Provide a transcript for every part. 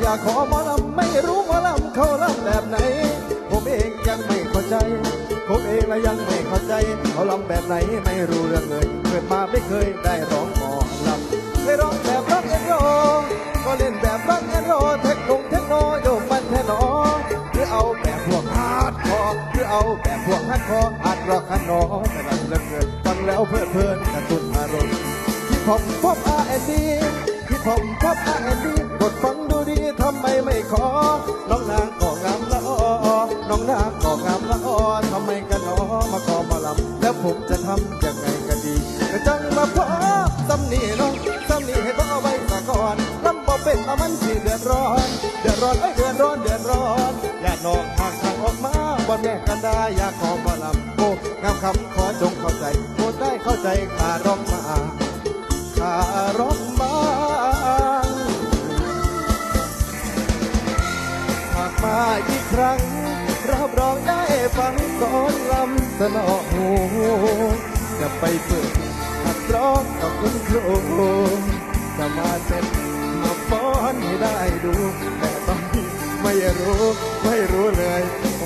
อยากขอหมอลำไม่รู้หมอลำเขาลำแบบไหน ผมเองยังไม่เข้าใจ ผมเองและยังไม่เข้าใจ เขาลำแบบไหนไม่รู้เรื่องเลย เกิดมาไม่เคยได้ร้องหมอลำเคยร้องแบบรักแอนโรก็เล่นแบบรักแอนโรเทคโนเทคโนโยมมันแทนอหรือเอาแบบพวกฮาร์ดคอร์หรือเอาแบบพวกฮาร์ดคอร์อาร์ดรอกฮันนอแต่ละเลือเกินฟังแล้วเพลิดเพลินกระตุ้นอารมณ์ที่ผมพบ R&B ที่ผมพบ R&B กดฟังดูดี ทำไมไม่ขอ น้องนางก็งามละออน้องนางก็งามละออทำไมกันหนอมาขอมาลำแล้วผมจะทำยังไงกันดีก็จังมาพบสำนีน้องสำนีให้ต้อไว้ซะก่อนลำบ่เป็นละมันสิเดือดร้อน เดือดร้อนไอ้เดือดร้อนเดือดร้อนอย่าน้องหากทางออกมาบนแม่กันได้อยากขอมาลำโอ้งามคำขอจงเข้าใจโปรดได้เข้าใจขาร้องมาคารมบาง รั้ง รับรองได้ฟังก่อนลำสนอหูจะไปฝึกหัดร้องกับคุณครูจะมาเซ็นมาฟ้อนให้ได้ดู แต่ตอนนี้ไม่รู้ ไม่รู้เลย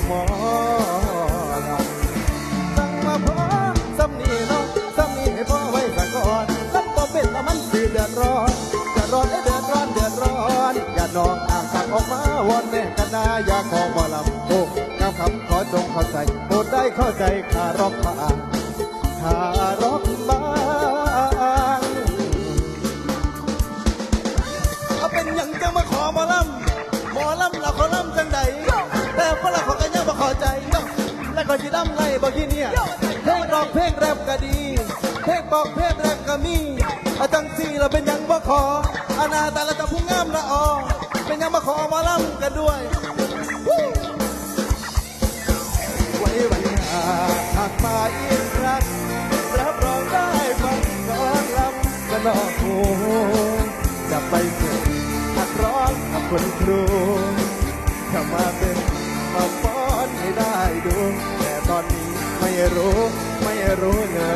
หมอลำตั้งมาพอสำนีเนาะสำนีให้พ่อไว้ซะก่อนรับบ่เป็นละมันสิเดือดร้อนเดือดร้อนไอ้เดือดร้อนเดือดร้อนอย่าน้อง ออกมาวอนแม่กันนาอย่าขอบ่ลำโอ้งามคำขอจงเข้าใจโปรดได้เข้าใจขารอบมาขารอบบ้างเอาเป็นอย่างจะมาขอหมอลำหมอลำเราขอลำจังใดแต่ฝรั่งเขาก็ยังบ่เข้าใจนาะและก็สิดำไงบ่กี้เนี่ยเพลงร้องเพลงแรปก็ดีเพลงบอกเพลงแรปก็มีอาจังสี่เราเป็นยังบ่ขออาณาแต่ละจะพุ่งงามละออ กันด้วยไว้วันหน้าหากมาอีกครั้งรับรองได้ฟังก่อนลำสนอกหูจะไปฝึกหัดร้องกับคุณครูจะมาเป็นมาฟ้อนให้ได้ดู แต่ตอนนี้ไม่รู้ไม่รู้เลย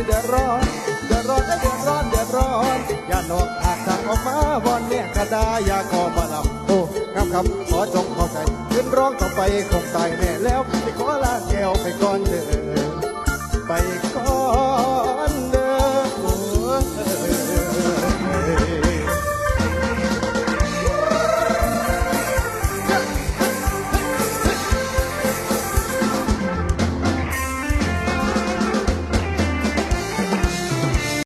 เป็นแต่มันสิเดือดร้อน เดือดร้อนเดือดร้อนเดือดร้อนอย่าหนอกหากทางออกมาวอนเนี่ยกระดาอย่าขอมาลำโอ้งามคำขอจงเข้าใจขึ้นร้องต่อไปคงตายแน่แล้วไปขอลาแก้วไปก่อนเถิดไปก่อ